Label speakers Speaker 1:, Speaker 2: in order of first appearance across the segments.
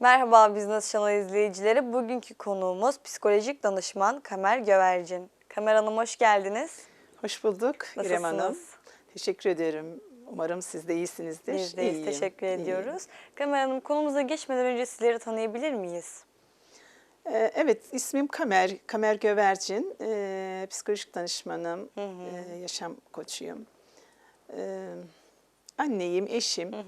Speaker 1: Merhaba Business Channel izleyicileri. Bugünkü konuğumuz psikolojik danışman Kamer Gövercin. Kamer Hanım hoş geldiniz.
Speaker 2: Hoş bulduk İrem Hanım.
Speaker 1: Nasılsınız?
Speaker 2: Teşekkür ederim. Umarım siz de iyisinizdir.
Speaker 1: Biz deyiz.
Speaker 2: İyiyim,
Speaker 1: Teşekkür
Speaker 2: iyiyim.
Speaker 1: ediyoruz. Kamer Hanım konumuza geçmeden önce sizleri tanıyabilir miyiz?
Speaker 2: Ee, evet, ismim Kamer, Kamer Gövercin. Ee, psikolojik danışmanım, ee, yaşam koçuyum. Ee, anneyim, eşim. Ee,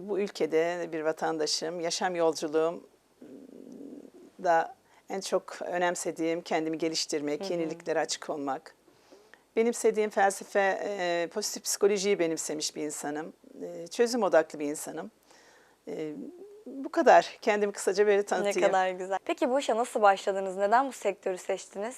Speaker 2: bu ülkede bir vatandaşım. Yaşam yolculuğum da en çok önemsediğim kendimi geliştirmek, yeniliklere açık olmak. Benimsediğim felsefe, e, pozitif psikolojiyi benimsemiş bir insanım. E, çözüm odaklı bir insanım. E, bu kadar. Kendimi kısaca böyle
Speaker 1: Ne
Speaker 2: tanıtayım.
Speaker 1: kadar güzel. Peki bu işe nasıl başladınız? Neden bu sektörü seçtiniz?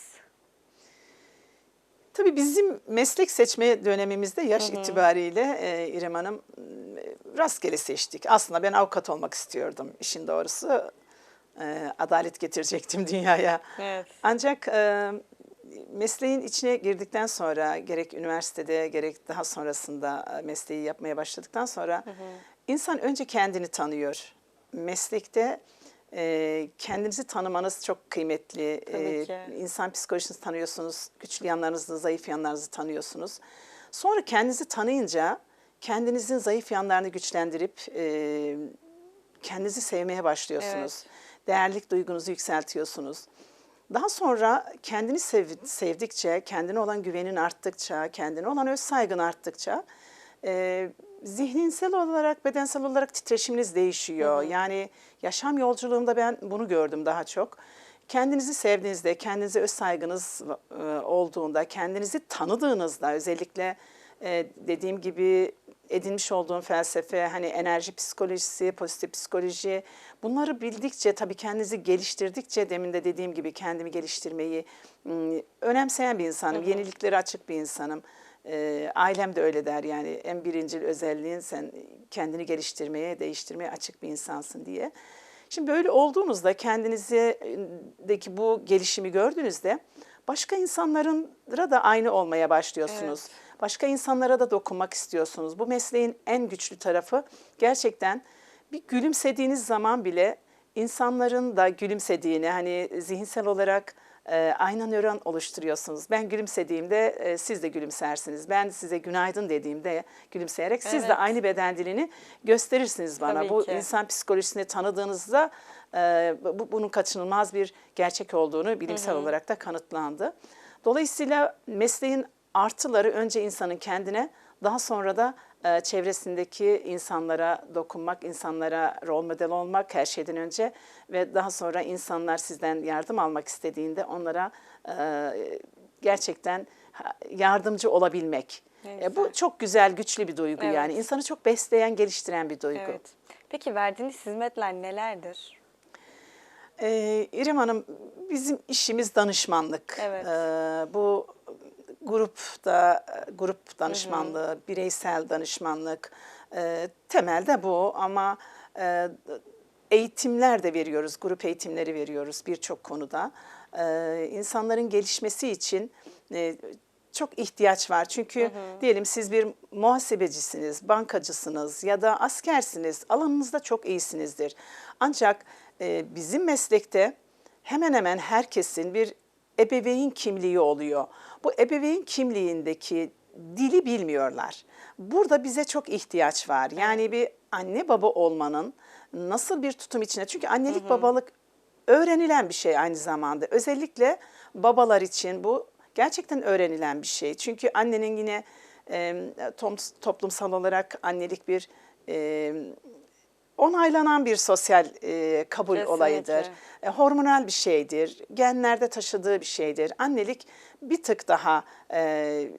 Speaker 2: Tabii bizim meslek seçme dönemimizde yaş itibariyle e, İrem Hanım e, rastgele seçtik. Aslında ben avukat olmak istiyordum işin doğrusu. E, adalet getirecektim dünyaya.
Speaker 1: Evet.
Speaker 2: Ancak e, mesleğin içine girdikten sonra gerek üniversitede gerek daha sonrasında e, mesleği yapmaya başladıktan sonra insan önce kendini tanıyor. Meslekte e, kendinizi tanımanız çok kıymetli.
Speaker 1: Tabii
Speaker 2: E,
Speaker 1: ki.
Speaker 2: İnsan psikolojisini tanıyorsunuz, güçlü yanlarınızı, zayıf yanlarınızı tanıyorsunuz. Sonra kendinizi tanıyınca kendinizin zayıf yanlarını güçlendirip e, kendinizi sevmeye başlıyorsunuz. Değerlik duygunuzu yükseltiyorsunuz. Daha sonra kendini sev- sevdikçe, kendine olan güvenin arttıkça, kendine olan öz saygın arttıkça e, zihninsel olarak, bedensel olarak titreşiminiz değişiyor. Yani yaşam yolculuğumda ben bunu gördüm daha çok. Kendinizi sevdiğinizde, kendinize öz saygınız e, olduğunda, kendinizi tanıdığınızda özellikle e, dediğim gibi edinmiş olduğum felsefe, hani enerji psikolojisi, pozitif psikoloji bunları bildikçe tabii kendinizi geliştirdikçe demin de dediğim gibi kendimi geliştirmeyi ım, önemseyen bir insanım. Yeniliklere açık bir insanım. Ee, ailem de öyle der yani en birincil özelliğin sen kendini geliştirmeye, değiştirmeye açık bir insansın diye. Şimdi böyle olduğunuzda kendinizdeki bu gelişimi gördüğünüzde başka insanların da aynı olmaya başlıyorsunuz. Başka insanlara da dokunmak istiyorsunuz. Bu mesleğin en güçlü tarafı gerçekten bir gülümsediğiniz zaman bile insanların da gülümsediğini hani zihinsel olarak e, ayna nöron oluşturuyorsunuz. Ben gülümsediğimde e, siz de gülümsersiniz. Ben size günaydın dediğimde gülümseyerek siz
Speaker 1: Evet.
Speaker 2: de aynı beden dilini gösterirsiniz bana.
Speaker 1: Tabii
Speaker 2: bu
Speaker 1: ki.
Speaker 2: insan psikolojisini tanıdığınızda e, bu, bunun kaçınılmaz bir gerçek olduğunu bilimsel olarak da kanıtlandı. Dolayısıyla mesleğin artıları önce insanın kendine daha sonra da e, çevresindeki insanlara dokunmak, insanlara rol model olmak her şeyden önce ve daha sonra insanlar sizden yardım almak istediğinde onlara e, gerçekten yardımcı olabilmek. E, bu çok güzel, güçlü bir duygu
Speaker 1: Evet.
Speaker 2: yani. İnsanı çok besleyen, geliştiren bir duygu.
Speaker 1: Evet. Peki verdiğiniz hizmetler nelerdir?
Speaker 2: Ee, İrem Hanım, bizim işimiz danışmanlık.
Speaker 1: Evet.
Speaker 2: Ee, bu grupta grup danışmanlığı, bireysel danışmanlık e, temelde bu ama e, eğitimler de veriyoruz, grup eğitimleri veriyoruz birçok konuda. Ee, insanların gelişmesi için e, çok ihtiyaç var. Çünkü diyelim siz bir muhasebecisiniz, bankacısınız ya da askersiniz. Alanınızda çok iyisinizdir. Ancak e, bizim meslekte hemen hemen herkesin bir ebeveyn kimliği oluyor. Bu ebeveyn kimliğindeki dili bilmiyorlar. Burada bize çok ihtiyaç var. Yani bir anne baba olmanın nasıl bir tutum içine çünkü annelik babalık öğrenilen bir şey aynı zamanda. Özellikle babalar için bu gerçekten öğrenilen bir şey. Çünkü annenin yine e, toplumsal olarak annelik bir e, onaylanan bir sosyal e, kabul
Speaker 1: Kesinlikle.
Speaker 2: olayıdır. E, hormonal bir şeydir. Genlerde taşıdığı bir şeydir. Annelik bir tık daha e,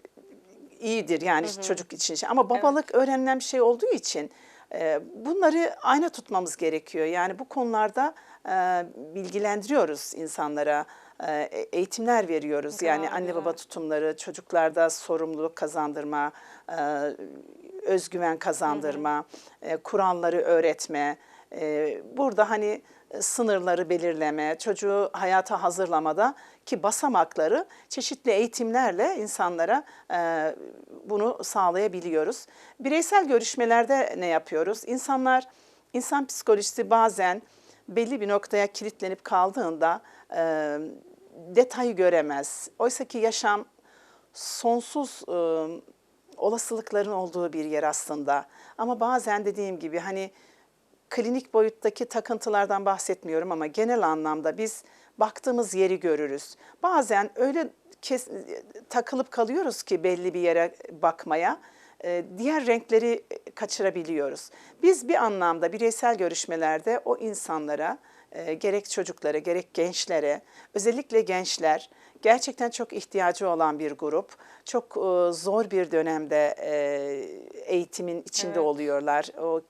Speaker 2: iyidir yani çocuk için. Ama babalık öğrenilen bir şey olduğu için e, bunları ayna tutmamız gerekiyor. Yani bu konularda e, bilgilendiriyoruz insanlara. E, eğitimler veriyoruz. yani anne baba tutumları, çocuklarda sorumluluk kazandırma, e, özgüven kazandırma, e, kuralları öğretme. e, burada hani e, sınırları belirleme, çocuğu hayata hazırlamada ki basamakları çeşitli eğitimlerle insanlara e, bunu sağlayabiliyoruz. Bireysel görüşmelerde ne yapıyoruz? İnsanlar insan psikolojisi bazen belli bir noktaya kilitlenip kaldığında e, detayı göremez. Oysa ki yaşam sonsuz e, olasılıkların olduğu bir yer aslında. Ama bazen dediğim gibi hani klinik boyuttaki takıntılardan bahsetmiyorum ama genel anlamda biz baktığımız yeri görürüz. Bazen öyle kes, takılıp kalıyoruz ki belli bir yere bakmaya e, diğer renkleri kaçırabiliyoruz. Biz bir anlamda bireysel görüşmelerde o insanlara e, gerek çocuklara gerek gençlere özellikle gençler gerçekten çok ihtiyacı olan bir grup. Çok e, zor bir dönemde e, eğitimin içinde
Speaker 1: Evet.
Speaker 2: oluyorlar. O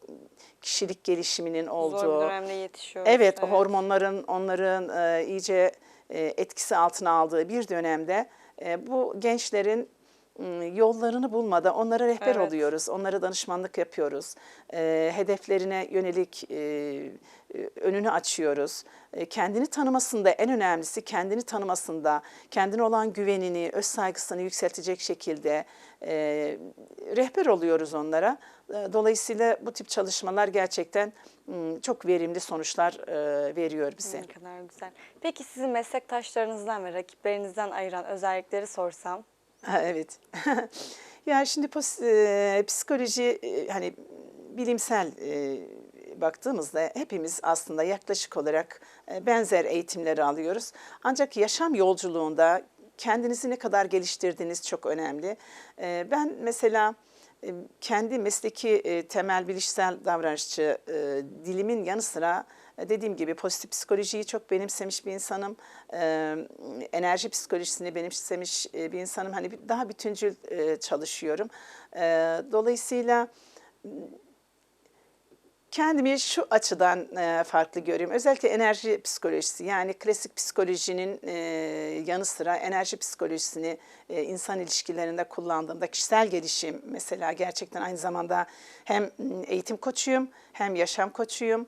Speaker 2: kişilik gelişiminin olduğu.
Speaker 1: Zor bir dönemde yetişiyor.
Speaker 2: Evet, o hormonların onların e, iyice e, etkisi altına aldığı bir dönemde e, bu gençlerin yollarını bulmada onlara rehber
Speaker 1: Evet.
Speaker 2: oluyoruz, onlara danışmanlık yapıyoruz, e, hedeflerine yönelik e, önünü açıyoruz. E, kendini tanımasında en önemlisi kendini tanımasında, kendine olan güvenini, öz saygısını yükseltecek şekilde e, rehber oluyoruz onlara. Dolayısıyla bu tip çalışmalar gerçekten m, çok verimli sonuçlar veriyor bize.
Speaker 1: Ne kadar güzel. Peki sizi meslektaşlarınızdan ve rakiplerinizden ayıran özellikleri sorsam?
Speaker 2: Evet. ya şimdi e, psikoloji e, hani bilimsel e, baktığımızda hepimiz aslında yaklaşık olarak benzer eğitimleri alıyoruz. Ancak yaşam yolculuğunda kendinizi ne kadar geliştirdiğiniz çok önemli. Ben mesela kendi mesleki temel bilişsel davranışçı dilimin yanı sıra dediğim gibi pozitif psikolojiyi çok benimsemiş bir insanım. E, enerji psikolojisini benimsemiş e, bir insanım. Hani daha bütüncül e, çalışıyorum. E, dolayısıyla kendimi şu açıdan e, farklı görüyorum. Özellikle enerji psikolojisi yani klasik psikolojinin e, yanı sıra enerji psikolojisini e, insan ilişkilerinde kullandığımda kişisel gelişim mesela gerçekten aynı zamanda hem eğitim koçuyum hem yaşam koçuyum.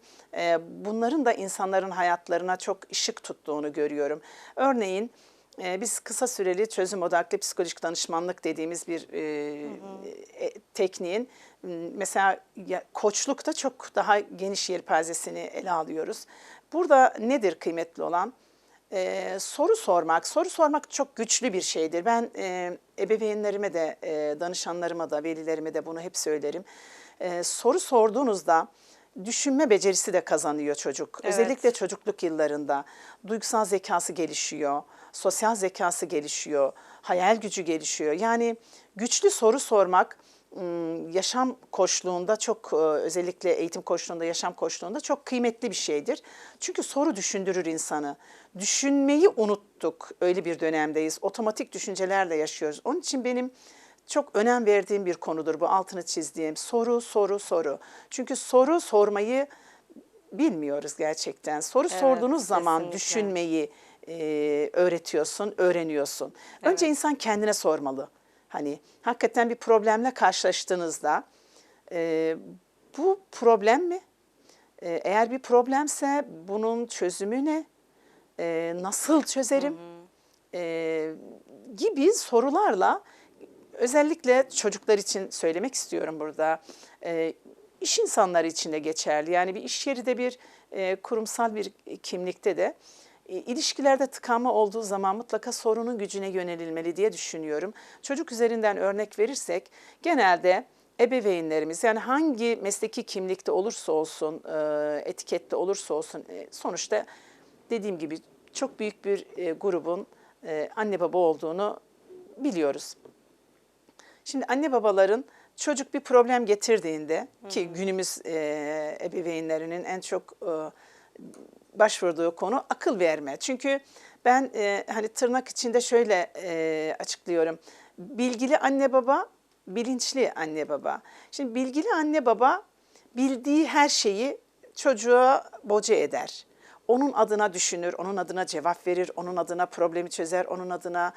Speaker 2: Bunların da insanların hayatlarına çok ışık tuttuğunu görüyorum. Örneğin biz kısa süreli çözüm odaklı psikolojik danışmanlık dediğimiz bir e, e, tekniğin m, mesela ya, koçlukta çok daha geniş yelpazesini ele alıyoruz. Burada nedir kıymetli olan? E, soru sormak. Soru sormak çok güçlü bir şeydir. Ben e, ebeveynlerime de, e, danışanlarıma da, velilerime de bunu hep söylerim. E, soru sorduğunuzda düşünme becerisi de kazanıyor çocuk.
Speaker 1: Evet.
Speaker 2: Özellikle çocukluk yıllarında duygusal zekası gelişiyor, sosyal zekası gelişiyor, hayal gücü gelişiyor. Yani güçlü soru sormak ım, yaşam koçluğunda çok e, özellikle eğitim koçluğunda, yaşam koçluğunda çok kıymetli bir şeydir. Çünkü soru düşündürür insanı. Düşünmeyi unuttuk. Öyle bir dönemdeyiz. Otomatik düşüncelerle yaşıyoruz. Onun için benim çok önem verdiğim bir konudur bu altını çizdiğim soru soru soru. Çünkü soru sormayı bilmiyoruz gerçekten. Soru
Speaker 1: Evet,
Speaker 2: sorduğunuz zaman
Speaker 1: kesinlikle.
Speaker 2: düşünmeyi e, öğretiyorsun, öğreniyorsun. Önce insan kendine sormalı. Hani hakikaten bir problemle karşılaştığınızda e, bu problem mi? E, eğer bir problemse bunun çözümü ne? E, nasıl çözerim? E, gibi sorularla özellikle çocuklar için söylemek istiyorum burada. E, iş insanları için de geçerli. Yani bir iş yeri de bir e, kurumsal bir kimlikte de e, ilişkilerde tıkanma olduğu zaman mutlaka sorunun gücüne yönelilmeli diye düşünüyorum. Çocuk üzerinden örnek verirsek genelde ebeveynlerimiz yani hangi mesleki kimlikte olursa olsun, e, etikette olursa olsun e, sonuçta dediğim gibi çok büyük bir e, grubun e, anne baba olduğunu biliyoruz. Şimdi anne babaların çocuk bir problem getirdiğinde ki günümüz e, ebeveynlerinin en çok e, başvurduğu konu akıl verme. Çünkü ben e, hani tırnak içinde şöyle e, açıklıyorum. Bilgili anne baba, bilinçli anne baba. Şimdi bilgili anne baba bildiği her şeyi çocuğa boca eder. Onun adına düşünür, onun adına cevap verir, onun adına problemi çözer, onun adına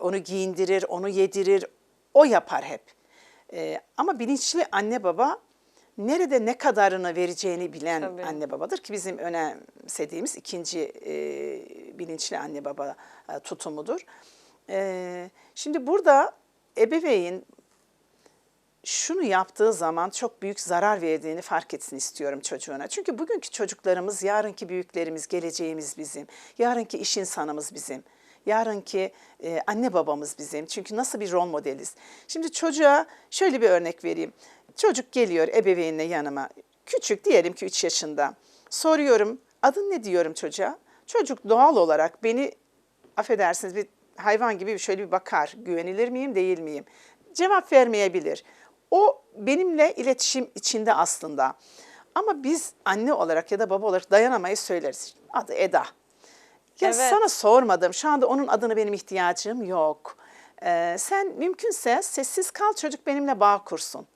Speaker 2: onu giyindirir, onu yedirir. O yapar hep. Ee, ama bilinçli anne baba nerede ne kadarını vereceğini bilen
Speaker 1: Tabii.
Speaker 2: anne babadır ki bizim önemsediğimiz ikinci e, bilinçli anne baba e, tutumudur. E, şimdi burada ebeveyn şunu yaptığı zaman çok büyük zarar verdiğini fark etsin istiyorum çocuğuna. Çünkü bugünkü çocuklarımız yarınki büyüklerimiz, geleceğimiz bizim. Yarınki iş insanımız bizim. Yarınki e, anne babamız bizim. Çünkü nasıl bir rol modeliz. Şimdi çocuğa şöyle bir örnek vereyim. Çocuk geliyor ebeveynle yanıma. Küçük diyelim ki 3 yaşında. Soruyorum adın ne diyorum çocuğa. Çocuk doğal olarak beni affedersiniz bir hayvan gibi şöyle bir bakar. Güvenilir miyim değil miyim? Cevap vermeyebilir. O benimle iletişim içinde aslında. Ama biz anne olarak ya da baba olarak dayanamayız söyleriz. Adı Eda. Ya
Speaker 1: Evet.
Speaker 2: sana sormadım. Şu anda onun adına benim ihtiyacım yok. Ee, sen mümkünse sessiz kal çocuk benimle bağ kursun.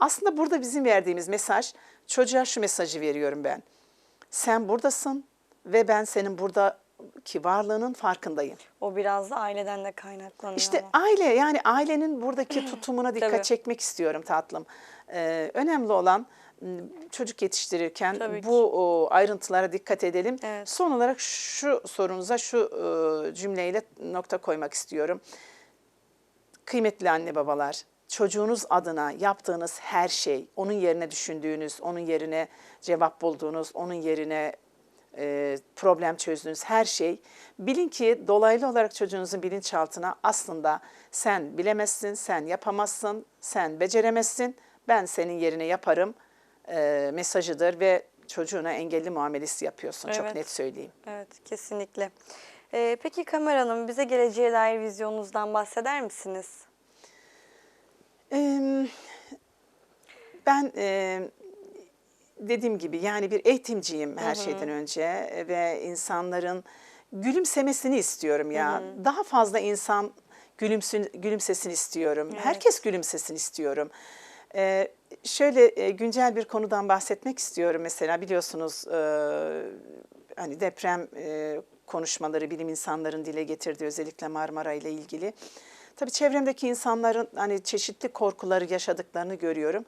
Speaker 2: Aslında burada bizim verdiğimiz mesaj çocuğa şu mesajı veriyorum ben. Sen buradasın ve ben senin buradaki varlığının farkındayım.
Speaker 1: O biraz da aileden de kaynaklanıyor.
Speaker 2: İşte
Speaker 1: ama.
Speaker 2: aile yani ailenin buradaki tutumuna dikkat çekmek istiyorum tatlım. Ee, önemli olan çocuk yetiştirirken
Speaker 1: Tabii
Speaker 2: bu o, ayrıntılara dikkat edelim.
Speaker 1: Evet.
Speaker 2: Son olarak şu sorunuza şu e, cümleyle nokta koymak istiyorum. Kıymetli anne babalar, çocuğunuz adına yaptığınız her şey, onun yerine düşündüğünüz, onun yerine cevap bulduğunuz, onun yerine e, problem çözdüğünüz her şey, bilin ki dolaylı olarak çocuğunuzun bilinçaltına aslında sen bilemezsin, sen yapamazsın, sen beceremezsin, ben senin yerine yaparım e, mesajıdır ve çocuğuna engelli muamelesi yapıyorsun. Çok
Speaker 1: Evet.
Speaker 2: net söyleyeyim.
Speaker 1: Evet, kesinlikle. Ee, peki Kamer Hanım, bize geleceğe dair vizyonunuzdan bahseder misiniz?
Speaker 2: Eee, Ben eee, dediğim gibi yani bir eğitimciyim her şeyden önce ve insanların gülümsemesini istiyorum ya. Daha fazla insan gülümsün, gülümsesin istiyorum. Herkes gülümsesin istiyorum. Eee, şöyle e, güncel bir konudan bahsetmek istiyorum. Mesela biliyorsunuz eee, hani deprem eee, konuşmaları bilim insanların dile getirdiği özellikle Marmara ile ilgili. Tabii çevremdeki insanların hani çeşitli korkuları yaşadıklarını görüyorum.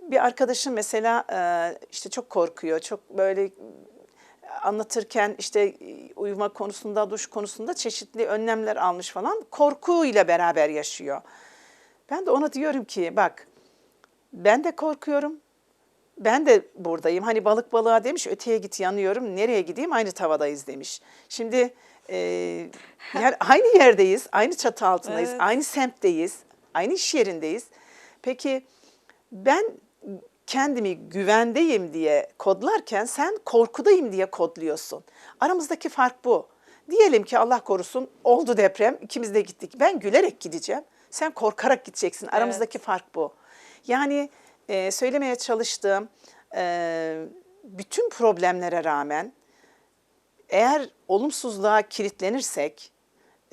Speaker 2: Bir arkadaşım mesela e, işte çok korkuyor, çok böyle anlatırken işte e, uyuma konusunda, duş konusunda çeşitli önlemler almış falan. Korkuyla beraber yaşıyor. Ben de ona diyorum ki bak ben de korkuyorum. Ben de buradayım. Hani balık balığa demiş öteye git yanıyorum. Nereye gideyim? Aynı tavadayız demiş. Şimdi e, yer, aynı yerdeyiz. Aynı çatı altındayız.
Speaker 1: Evet.
Speaker 2: Aynı semtteyiz. Aynı iş yerindeyiz. Peki ben kendimi güvendeyim diye kodlarken sen korkudayım diye kodluyorsun. Aramızdaki fark bu. Diyelim ki Allah korusun oldu deprem ikimiz de gittik. Ben gülerek gideceğim. Sen korkarak gideceksin. Aramızdaki fark bu. Yani e, söylemeye çalıştığım e, bütün problemlere rağmen eğer olumsuzluğa kilitlenirsek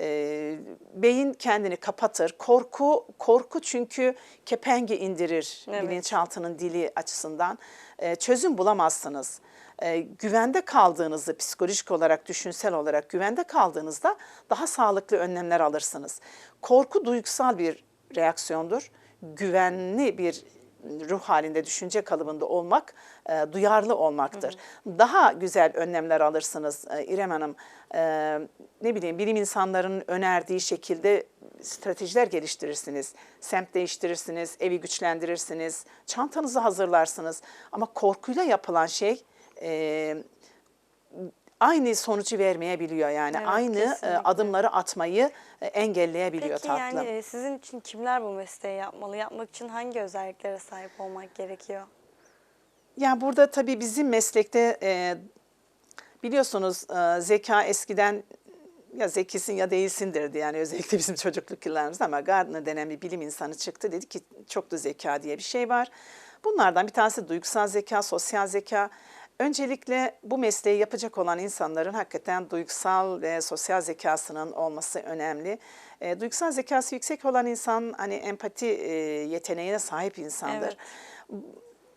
Speaker 2: e, beyin kendini kapatır. Korku korku çünkü kepengi indirir
Speaker 1: Evet.
Speaker 2: bilinçaltının dili açısından. E, çözüm bulamazsınız. E, güvende kaldığınızı psikolojik olarak, düşünsel olarak güvende kaldığınızda daha sağlıklı önlemler alırsınız. Korku duygusal bir reaksiyondur. Güvenli bir ruh halinde, düşünce kalıbında olmak, e, duyarlı olmaktır. Daha güzel önlemler alırsınız e, İrem Hanım. E, ne bileyim bilim insanlarının önerdiği şekilde stratejiler geliştirirsiniz. Semt değiştirirsiniz, evi güçlendirirsiniz, çantanızı hazırlarsınız. Ama korkuyla yapılan şey e, aynı sonucu vermeyebiliyor. Yani
Speaker 1: Evet,
Speaker 2: aynı e,
Speaker 1: kesinlikle.
Speaker 2: adımları atmayı e, engelleyebiliyor
Speaker 1: Peki
Speaker 2: tatlım.
Speaker 1: yani e, sizin için kimler bu mesleği yapmalı? Yapmak için hangi özelliklere sahip olmak gerekiyor?
Speaker 2: Ya burada tabii bizim meslekte e, biliyorsunuz e, zeka eskiden ya zekisin ya değilsindirdi yani özellikle bizim çocukluk yıllarımızda ama Gardner denen bir bilim insanı çıktı dedi ki çok da zeka diye bir şey var. Bunlardan bir tanesi duygusal zeka, sosyal zeka. Öncelikle bu mesleği yapacak olan insanların hakikaten duygusal ve sosyal zekasının olması önemli. E, duygusal zekası yüksek olan insan hani empati e, yeteneğine sahip insandır
Speaker 1: Evet.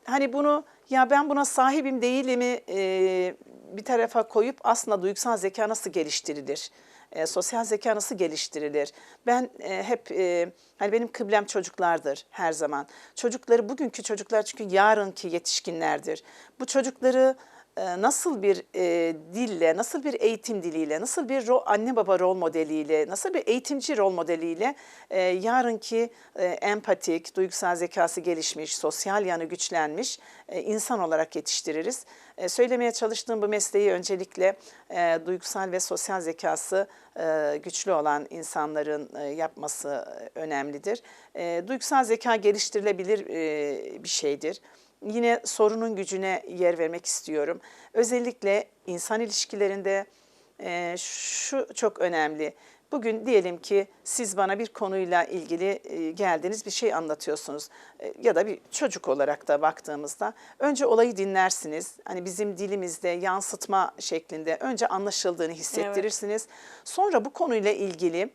Speaker 2: hani bunu ya ben buna sahibim değilimi e, bir tarafa koyup aslında duygusal zeka nasıl geliştirilir? E, sosyal zeka nasıl geliştirilir? Ben e, hep e, hani benim kıblem çocuklardır her zaman. Çocukları bugünkü çocuklar çünkü yarınki yetişkinlerdir. Bu çocukları nasıl bir e, dille, nasıl bir eğitim diliyle, nasıl bir ro- anne baba rol modeliyle, nasıl bir eğitimci rol modeliyle e, yarınki e, empatik, duygusal zekası gelişmiş, sosyal yanı güçlenmiş e, insan olarak yetiştiririz. E, söylemeye çalıştığım bu mesleği öncelikle e, duygusal ve sosyal zekası e, güçlü olan insanların e, yapması e, önemlidir. E, duygusal zeka geliştirilebilir e, bir şeydir. Yine sorunun gücüne yer vermek istiyorum. Özellikle insan ilişkilerinde e, şu çok önemli. Bugün diyelim ki siz bana bir konuyla ilgili e, geldiniz bir şey anlatıyorsunuz E, ya da bir çocuk olarak da baktığımızda önce olayı dinlersiniz. Hani bizim dilimizde yansıtma şeklinde önce anlaşıldığını hissettirirsiniz. Sonra bu konuyla ilgili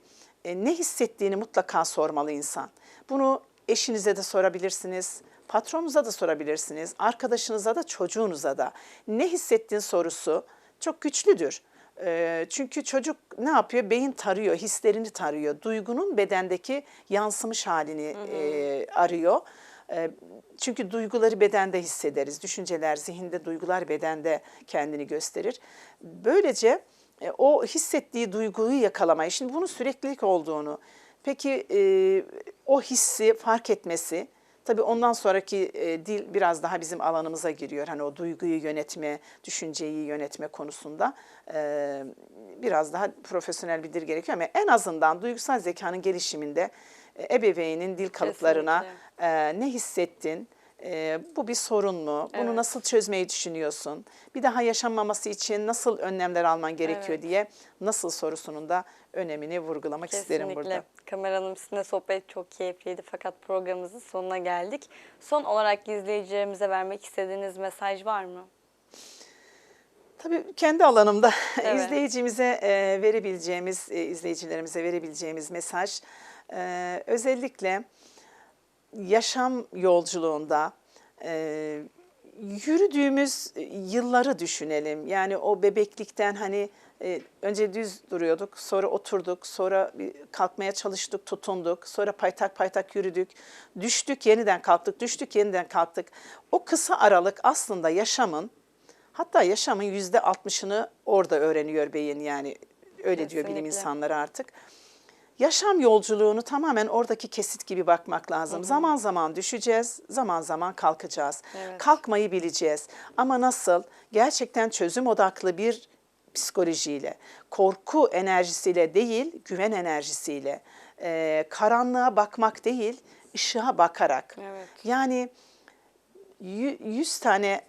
Speaker 2: e, ne hissettiğini mutlaka sormalı insan. Bunu eşinize de sorabilirsiniz, patronunuza da sorabilirsiniz, arkadaşınıza da çocuğunuza da. Ne hissettiğin sorusu çok güçlüdür. Ee, Çünkü çocuk ne yapıyor? Beyin tarıyor, hislerini tarıyor. Duygunun bedendeki yansımış halini e, arıyor. E, Çünkü duyguları bedende hissederiz. Düşünceler zihinde, duygular bedende kendini gösterir. Böylece e, o hissettiği duyguyu yakalamayı, şimdi bunun süreklilik olduğunu, peki e, o hissi fark etmesi, Tabii ondan sonraki e, dil biraz daha bizim alanımıza giriyor. Hani o duyguyu yönetme, düşünceyi yönetme konusunda e, biraz daha profesyonel bir dil gerekiyor. Ama en azından duygusal zekanın gelişiminde e, ebeveynin dil kalıplarına e, ne hissettin, e, bu bir sorun mu, bunu
Speaker 1: Evet.
Speaker 2: nasıl çözmeyi düşünüyorsun, bir daha yaşanmaması için nasıl önlemler alman gerekiyor
Speaker 1: Evet.
Speaker 2: diye nasıl sorusunun da önemini vurgulamak isterim burada.
Speaker 1: Kesinlikle. Kamera Hanım sizinle sohbet çok keyifliydi fakat programımızın sonuna geldik. Son olarak izleyicilerimize vermek istediğiniz mesaj var mı?
Speaker 2: Tabii kendi alanımda
Speaker 1: Evet.
Speaker 2: izleyicimize e, verebileceğimiz, e, izleyicilerimize verebileceğimiz mesaj e, özellikle yaşam yolculuğunda e, yürüdüğümüz yılları düşünelim. Yani o bebeklikten hani e, önce düz duruyorduk, sonra oturduk, sonra kalkmaya çalıştık, tutunduk, sonra paytak paytak yürüdük, düştük, yeniden kalktık, düştük, yeniden kalktık. O kısa aralık aslında yaşamın Hatta yaşamın yüzde altmışını orada öğreniyor beyin yani öyle diyor bilim
Speaker 1: Kesinlikle.
Speaker 2: insanları artık. Yaşam yolculuğunu tamamen oradaki kesit gibi bakmak lazım. Zaman zaman düşeceğiz, zaman zaman kalkacağız.
Speaker 1: Evet.
Speaker 2: Kalkmayı bileceğiz. Ama nasıl? Gerçekten çözüm odaklı bir psikolojiyle, korku enerjisiyle değil, güven enerjisiyle, eee, karanlığa bakmak değil, ışığa bakarak.
Speaker 1: Evet.
Speaker 2: Yani yü- 100 tane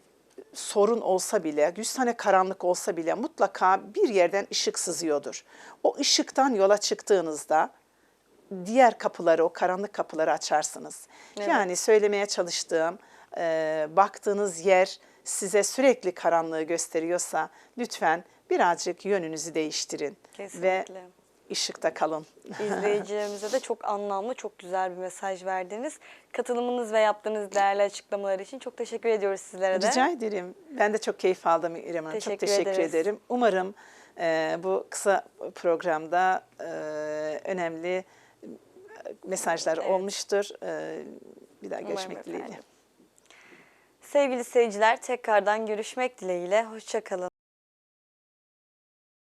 Speaker 2: sorun olsa bile, 100 tane karanlık olsa bile mutlaka bir yerden ışık sızıyordur. O ışıktan yola çıktığınızda diğer kapıları, o karanlık kapıları açarsınız.
Speaker 1: Evet.
Speaker 2: Yani söylemeye çalıştığım, e, baktığınız yer size sürekli karanlığı gösteriyorsa lütfen birazcık yönünüzü değiştirin ve
Speaker 1: Kesinlikle.
Speaker 2: Işıkta kalın.
Speaker 1: İzleyicilerimize de çok anlamlı, çok güzel bir mesaj verdiniz. Katılımınız ve yaptığınız değerli açıklamalar için çok teşekkür ediyoruz sizlere de.
Speaker 2: Rica ederim. Ben de çok keyif aldım İrem Hanım.
Speaker 1: Teşekkür
Speaker 2: çok teşekkür
Speaker 1: ederiz.
Speaker 2: ederim. Umarım e, bu kısa programda e, önemli mesajlar
Speaker 1: Evet.
Speaker 2: olmuştur. E, bir daha
Speaker 1: Umarım
Speaker 2: görüşmek dileğiyle.
Speaker 1: efendim. Sevgili seyirciler tekrardan görüşmek dileğiyle. Hoşçakalın.